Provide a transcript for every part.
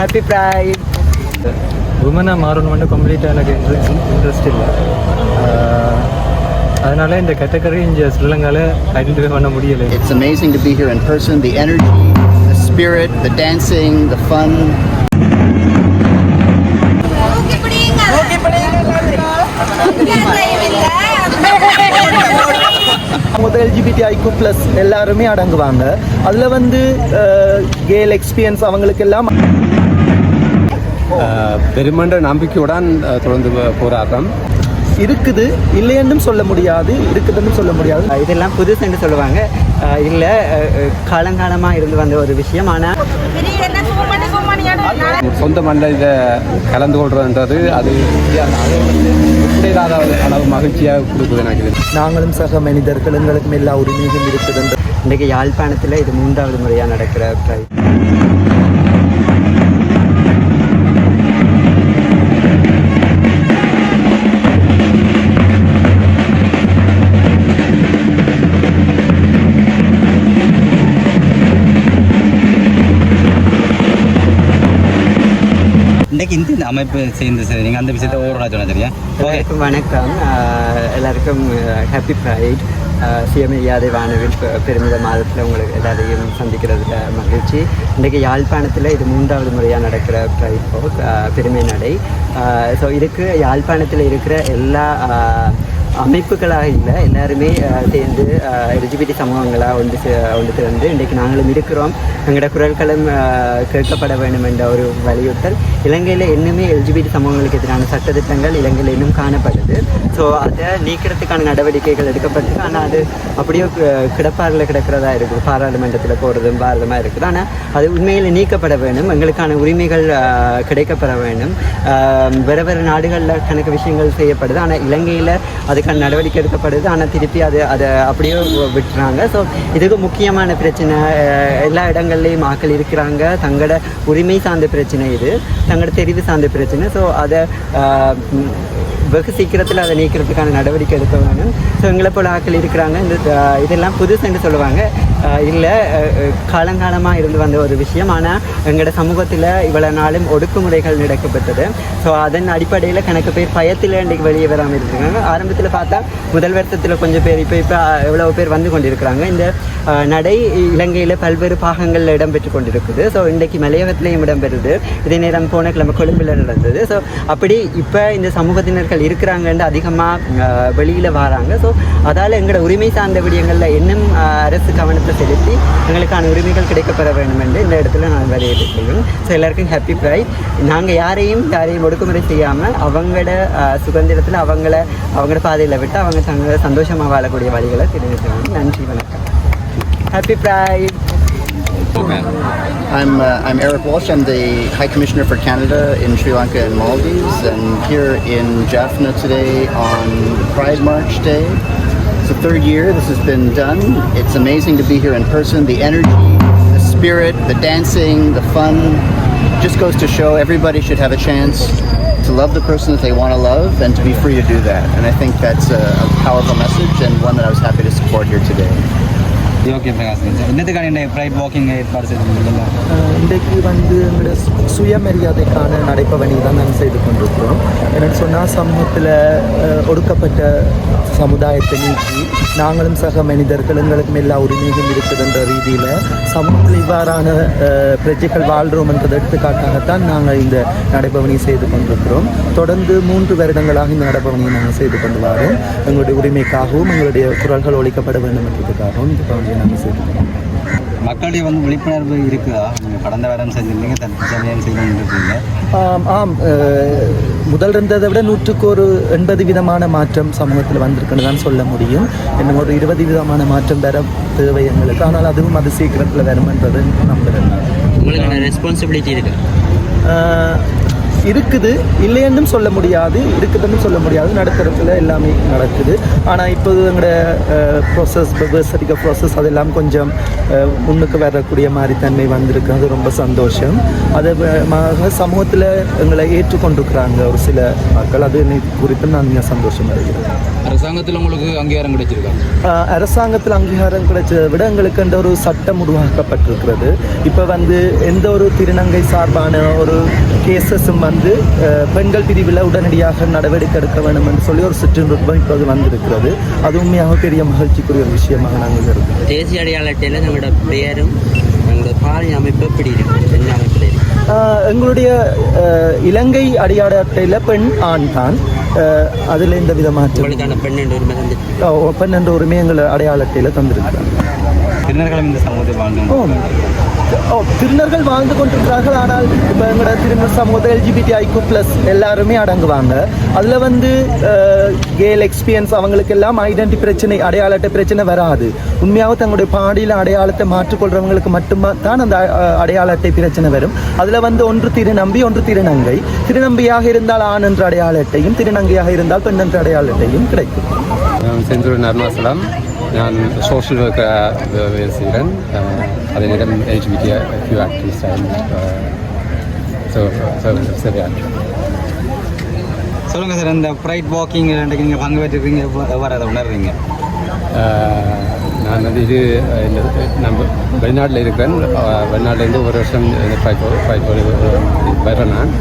Happy pride உமனாக மாறணும்னு கம்ப்ளீட்டாக எனக்கு இன்ட்ரெஸ்ட் இல்லை. அதனால இந்த கேட்டகரி இங்கே ஸ்ரீலங்காவில் ஐடென்டிஃபை பண்ண முடியலை. It's amazing to be here in person. The energy, the spirit, the dancing, the fun. முதல் எல்ஜிபிடி ஐக்கும் ப்ளஸ் எல்லாருமே அடங்குவாங்க. அதில் வந்து கேல் எக்ஸ்பீரியன்ஸ் அவங்களுக்கு எல்லாம் பெருமன்ற நம்பிக்கையுடன் தொடர்ந்து போராட்டம். இருக்குது இல்லையென்றும் சொல்ல முடியாது இருக்குதுன்னு சொல்ல முடியாது. இதெல்லாம் புதுசுன்னு சொல்லுவாங்க. இல்ல அஹ் அஹ் காலங்காலமா இருந்து வந்த ஒரு விஷயம். ஆனா சொந்த மண்ணில் இதை கலந்து கொள்றதுன்றது அது அளவு மகிழ்ச்சியாக கொடுக்குது எனக்கு. நாங்களும் சக மனிதர்கள் எங்களுக்கும் எல்லா உரிமையும் இருக்குதுன்ற இன்றைக்கு யாழ்ப்பாணத்துல இது மூன்றாவது முறையா நடக்கிற இன்றைக்கு இந்த அமைப்பு சேர்ந்து சரி நீங்கள் அந்த விஷயத்தை ஓவரா சொன்னா சரியா? எல்லாருக்கும் வணக்கம். எல்லாருக்கும் ஹாப்பி ப்ரைட் சுயமரியாதை வானவில் பெருமித மாதத்தில் உங்களுக்கு எல்லாரையும் சந்திக்கிறதுல மகிழ்ச்சி. இன்றைக்கு யாழ்ப்பாணத்தில் இது மூன்றாவது முறையாக நடக்கிற ப்ரைட் போக் பெருமை நடை. ஸோ இதுக்கு யாழ்ப்பாணத்தில் இருக்கிற எல்லா அமைப்புகளாக இல்லை எல்லாருமே சேர்ந்து எலிஜிபிலிட்டி சமூகங்களாக ஒன்று ஒன்று சேர்ந்து இன்றைக்கு நாங்களும் இருக்கிறோம். எங்களோட குரல்களும் கேட்கப்பட வேண்டும் என்ற ஒரு வலியுறுத்தல். இலங்கையில் இன்னுமே எல்ஜிபிடி சமூகங்களுக்கு எதிரான சட்டத்திட்டங்கள் இலங்கையில் இன்னும் காணப்படுது. ஸோ அதை நீக்கிறதுக்கான நடவடிக்கைகள் எடுக்கப்பட்டிருக்கு. ஆனால் அது அப்படியே கு- கிடப்பாரில் கிடக்கிறதா இருக்குது. பாராளுமன்றத்தில் போகிறதும் பாரதமாக இருக்குது. ஆனால் அது உண்மையில் நீக்கப்பட வேண்டும். எங்களுக்கான உரிமைகள் கிடைக்கப்பட கிடைக்கப்பெற வேண்டும் வேறு வேறு நாடுகளில் கணக்கு விஷயங்கள் செய்யப்படுது. ஆனால் இலங்கையில் அதுக்கான நடவடிக்கை எடுக்கப்படுது. ஆனால் திருப்பி அது அதை அப்படியே விட்டுறாங்க. ஸோ இதுக்கு முக்கியமான பிரச்சனை எல்லா இடங்கள்லையும் ஆக்கள் இருக்கிறாங்க. தங்களோட உரிமை சார்ந்த பிரச்சனை இது. தங்களோட தெரிவு சார்ந்த பிரச்சனை. ஸோ அதை வெகு சீக்கிரத்தில் அதை நீக்கிறதுக்கான நடவடிக்கை எடுக்க வேணும் ஸோ எங்களை போல ஆட்கள் இருக்கிறாங்க. இந்த இதெல்லாம் புதுசுன்னு சொல்லுவாங்க. இல்லை காலங்காலமாக இருந்து வந்த ஒரு விஷயம். ஆனால் எங்களோட சமூகத்தில் இவ்வளோ நாளும் ஒடுக்குமுறைகள் நடக்கப்பட்டது. ஸோ அதன் அடிப்படையில் கணக்கு பேர் பயத்தில் இன்றைக்கு வெளியே வராமல் இருக்காங்க ஆரம்பத்தில் பார்த்தா முதல் வருத்தத்தில் கொஞ்சம் பேர் இப்போ இப்போ எவ்வளோ பேர் வந்து கொண்டிருக்கிறாங்க. இந்த நடை இலங்கையில் பல்வேறு பாகங்களில் இடம்பெற்று கொண்டிருக்குது. ஸோ இன்றைக்கு மலையகத்திலையும் இடம்பெறுது. இதே நேரம் போன கிழமை கொழும்பில் நடந்தது. ஸோ அப்படி இப்போ இந்த சமூகத்தினர்கள் இருக்கிறாங்கன்னு அதிகமாக வெளியில் வராங்க. ஸோ அதால் எங்களோட உரிமை சார்ந்த விடயங்களில் இன்னும் அரசு கவனத்தை செலுத்தி எங்களுக்கான உரிமைகள் கிடைக்கப்பெற வேண்டும் என்று இந்த இடத்துல நான் வலியுறுத்துகிறேன் ஸோ எல்லாருக்கும் ஹாப்பி ப்ரைட் நாங்கள் யாரையும் யாரையும் ஒடுக்குமுறை செய்யாமல் அவங்களோட சுதந்திரத்தில் அவங்கள அவங்களோட பாதையில் விட்டு அவங்க தங்க சந்தோஷமாக வாழக்கூடிய வழிகளை தெரிவிக்கிறாங்க நன்றி வணக்கம். Happy pride I'm, uh, I'm Eric Walsh. I'm the High Commissioner for Canada in Sri Lanka and Maldives. And here in Jaffna today on Pride March Day. It's the third year this has been done. It's amazing to be here in person. The energy, the spirit, the dancing, the fun just goes to show everybody should have a chance to love the person that they want to love and to be free to do that. And I think that's a, a powerful message and one that I was happy to support here today. Okay Prakash. இன்னத்துக்கான இந்த pride walking ஏற்பாடு செய்திருந்தீங்க? இன்றைக்கு வந்து எங்களோட சுயமரியாதைக்கான நடைப்பவணி தான் நாங்கள் செய்து கொண்டிருக்கிறோம். என்னென்னு சொன்னால் சமூகத்தில் ஒடுக்கப்பட்ட சமுதாயத்தை நீக்கி நாங்களும் சக மனிதர்கள் எங்களுக்கும் எல்லா உரிமையும் இருக்குதுன்ற ரீதியில் சமூகத்தில் இவ்வாறான அஹ், பிரஜைகள் வாழ்கிறோம்ன்றது எடுத்துக்காட்டாகத்தான் நாங்கள் இந்த நடைபவனியை செய்து கொண்டிருக்கிறோம். தொடர்ந்து மூன்று வருடங்களாக இந்த நடைபவனியை நாங்கள் செய்து கொண்டு வரோம். எங்களுடைய உரிமைக்காகவும் எங்களுடைய குரல்கள் ஒழிக்கப்பட வேண்டும் என்றதுக்காகவும் இந்த நாங்கள் கொண்டிருக்கிறோம் மக்களுடைய வந்து விழிப்புணர்வு இருக்குதா நீங்கள் கடந்த வாரம் செஞ்சிருந்தீங்க தற்சமயம் செய்யணும்னு இருக்கீங்க ஆம் ஆம் முதல் இருந்ததை விட நூற்றுக்கு ஒரு எண்பது விதமான மாற்றம் சமூகத்தில் வந்திருக்குன்னு தான் சொல்ல முடியும். இன்னும் ஒரு இருபது விதமான மாற்றம் வர தேவை எங்களுக்கு. ஆனால் அதுவும் அது சீக்கிரத்தில் வரும்ன்றது நம்புகிறேன் நான். உங்களுக்கான ரெஸ்பான்சிபிலிட்டி இருக்கு? ஆஹ், இருக்குது. இல்லைன்னு சொல்ல முடியாது. இருக்குதுன்னு சொல்ல முடியாது. நடுத்தரத்தில் எல்லாமே நடக்குது. ஆனால் இப்போது எங்களோட ப்ராசஸ் சர்டிஃபிகேட் ப்ராசஸ் அதெல்லாம் கொஞ்சம் முன்னுக்கு வரக்கூடிய மாதிரி தன்மை வந்திருக்கு. அது ரொம்ப சந்தோஷம். அது சமூகத்தில் எங்களை ஏற்றுக்கொண்டிருக்கிறாங்க ஒரு சில மக்கள். அது குறித்து நான் சந்தோஷம் அடைகிறேன் அரசாங்கத்தில் உங்களுக்கு அங்கீகாரம் கிடைச்சிருக்கா? அரசாங்கத்தில் அங்கீகாரம் கிடைச்சதை விட எங்களுக்கு என்ற ஒரு சட்டம் உருவாக்கப்பட்டிருக்கிறது. இப்போ வந்து எந்த ஒரு திருநங்கை சார்பான ஒரு கேசஸும் வந்து பெண்கள் பிரிவில் உடனடியாக நடவடிக்கை எடுக்க வேண்டும் என்று சொல்லி ஒரு சிற்றின்பம் இப்போது வந்திருக்கிறது. அது உண்மையாக பெரிய மகிழ்ச்சிக்குரிய ஒரு விஷயமாக நாங்கள் இருக்கோம் தேசிய அடையாள அட்டையில் நம்மளோட பெயரும் நம்மளோட பாலின அமைப்பு எப்படி இருக்கு? என்ன அமைப்பில் இருக்கு? ஆஹ் எங்களுடைய இலங்கை அடியாட அட்டையில் பெண் ஆண் தான். அதில் எந்த விதமாக உங்களுக்கான பெண் என்ற உரிமை எங்கள் அடையாள அட்டையில் தந்திருக்கிறாங்க. திருநர்களும் இந்த வாழ்ந்து திருநர்கள் வாழ்ந்து கொண்டிருக்கிறார்கள். ஆனால் இப்போ எங்களோட திருநர் சமூகத்தில் எல்ஜிபிடி ஐக்கும் ப்ளஸ் எல்லாருமே அடங்குவாங்க. அதில் வந்து கேல் எக்ஸ்பீரியன்ஸ் அவங்களுக்கு எல்லாம் ஐடென்டி பிரச்சனை அடையாள அட்டை பிரச்சனை வராது. உண்மையாக தங்களுடைய பாடியில் அடையாளத்தை மாற்றிக்கொள்றவங்களுக்கு மட்டும்தான் அந்த அடையாள அட்டை பிரச்சனை வரும். அதில் வந்து ஒன்று திருநம்பி ஒன்று திருநங்கை. திருநம்பியாக இருந்தால் ஆண் என்ற அடையாள அட்டையும் திருநங்கையாக இருந்தால் பெண் என்ற அடையாள அட்டையும் கிடைக்கும். நான் நர்மாசலம். நான் சோஷியல் ஒர்க்காக செய்கிறேன். அதே நேரம் எல்ஜிபிடி ஃபியூ ஆக்டிவிஸ்ட் ஸோ சரியா சொல்லுங்க சார் இந்த ப்ரைட் வாக்கிங் நீங்கள் பங்கு எவ்வ- எவ்வாறு அதை உணர்றீங்க? ஆஹ் நான் வந்து இது இந்த நம்ம வெளிநாட்டில் இருக்கிறேன் வெளிநாட்டிலேருந்து ஒரு வருஷம் வர்றேன் நான்.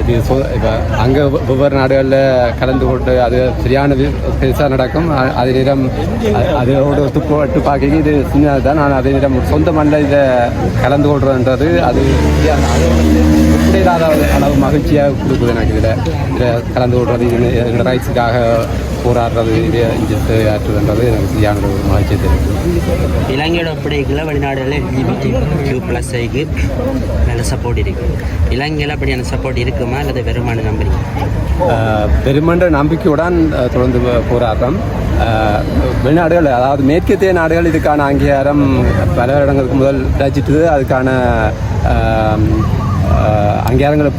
இது சொ இப்போ அங்கே ஒவ்வொரு நாடுகளில் கலந்து கொண்டு அது சரியான பெருசாக நடக்கும். அதே நேரம் அதோட துப்பு ஒட்டு பார்க்க இது சின்னது தான். நான் அதே நேரம் சொந்த மண்ணில் இதை கலந்து கொள்றதுன்றது அது இல்லாத அளவு மகிழ்ச்சியாக கொடுக்குது எனக்கு இதில். இதில் கலந்து கொள்வது இது எங்களோட ரைட்ஸுக்காக போராடுறது இது இஞ்சத்து ஆற்றுதுன்றது எனக்கு சரியான ஒரு மகிழ்ச்சியை தெரியும் இலங்கையோட ஒப்படைக்குள்ள வெளிநாடுகளில் எல்ஜிபிடி கியூ ப்ளஸ் ஐக்கு நல்ல சப்போர்ட் இருக்கு. இலங்கையில் அப்படியான சப்போர்ட் இருக்குமா அல்லது வெறுமான நம்பிக்கை பெருமன்ற நம்பிக்கையுடன் தொடர்ந்து போராட்டம். வெளிநாடுகள் அதாவது மேற்கத்திய நாடுகள் இதுக்கான அங்கீகாரம் பல இடங்களுக்கு முதல் கிடைச்சிட்டு அதுக்கான அங்கீகாரங்களை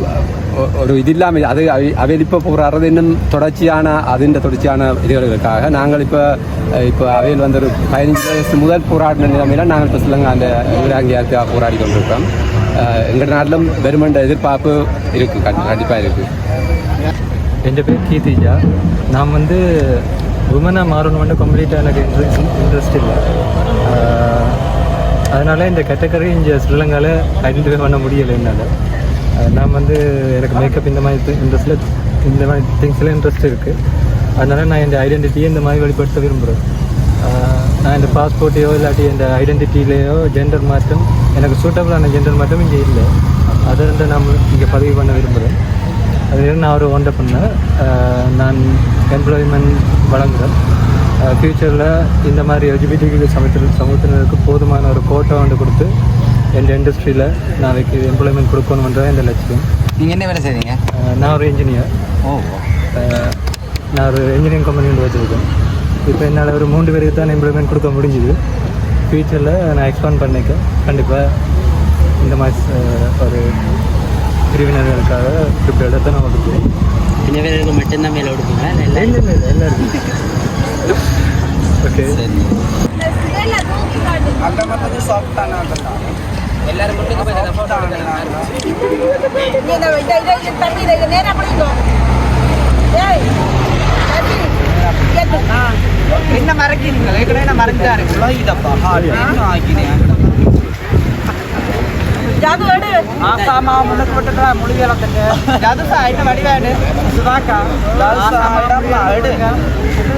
ஒரு இது இல்லாமல் அது அவர் இப்போ போகிறாறது இன்னும் தொடர்ச்சியான அதிண்ட தொடர்ச்சியான இதுகளுக்காக நாங்கள் இப்போ இப்போ அவையில் வந்து ஒரு பதினஞ்சு வயசு முதல் போராடின நிலைமையில் நாங்கள் இப்போ சிலங்க அந்த வீராங்கியாக போராடி கொண்டிருக்கிறோம் எங்கள் நாட்டிலும் வெறுமண்ட எதிர்பார்ப்பு இருக்குது கண்டிப்பாக இருக்குது என் பேர் கீர்த்திஜா நான் வந்து உமனாக மாறணும்னு கம்ப்ளீட்டாக எனக்கு இன்ட்ரெஸ்ட் இன்ட்ரெஸ்ட் இல்லை அதனால் இந்த கேட்டகரி இங்கே ஸ்ரீலங்காவில் ஐடென்டிஃபை பண்ண முடியலை என்னால் நான் வந்து எனக்கு மேக்கப் இந்த மாதிரி இன்ட்ரெஸ்டில் இந்த மாதிரி திங்ஸில் இன்ட்ரெஸ்ட் இருக்குது அதனால் நான் இந்த ஐடென்டிட்டியை இந்த மாதிரி வெளிப்படுத்த விரும்புகிறேன் நான் இந்த பாஸ்போர்ட்டையோ இல்லாட்டி இந்த ஐடென்டிட்டியிலேயோ ஜெண்டர் மாற்றம் எனக்கு சூட்டபிளான ஜெண்டர் மாற்றம் இங்கே இல்லை. அதை வந்து நான் இங்கே பதிவு பண்ண விரும்புகிறேன் அது நான் ஒரு ஒன்றை பண்ணேன். நான் எம்ப்ளாய்மெண்ட் வழங்குகிறேன் ஃப்யூச்சரில் இந்த மாதிரி எல்ஜிபிடிக்கு சமூகத்தில் சமூகத்தினருக்கு போதுமான ஒரு கோட்டை வந்து கொடுத்து என் இண்டஸ்ட்ரியில் நாளைக்கு எம்ப்ளாய்மெண்ட் கொடுக்கணுன்றது இந்த லட்சியம்? நீங்கள் என்ன வேலை செய்றீங்க? அஹ் நான் ஒரு இன்ஜினியர் ஓ நான் ஒரு இன்ஜினியரிங் கம்பெனி ஒன்று வச்சுருக்கேன். இப்போ என்னால் ஒரு மூன்று பேருக்கு தான் எம்ப்ளாய்மெண்ட் கொடுக்க முடிஞ்சுது. ஃப்யூச்சரில் நான் எக்ஸ்பாண்ட் பண்ணிக்க கண்டிப்பாக இந்த மாதிரி ஒரு பிரிவினர்களுக்காக ப்ரிப்பேர்டாக தான் நான் கொடுக்குறேன் பின்னவர்களுக்கு மட்டும்தான் மேலே கொடுப்பீங்களா? இல்லை இல்லை இல்லை இல்லை எல்லாருக்கும் ஓகே சரி என்ன மறக்கிறீங்களா ஏற்கனவே என்ன மறந்தாருங்களோ இதப்பா ஜாது எடு. ஆசாமா முன்னுக்கு போட்டுட்டா முடியலத்துக்கு ஜாது சா என்ன வடிவேடு சுதாக்கா ஆசாமா இடம்மா எடு என்ன சுமணி சுமணி எடு.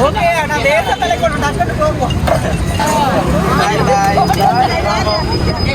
ஓகே நான் தேசத்தலை கொண்டு டக்குன்னு போவோம் பாய் பாய் ஓகே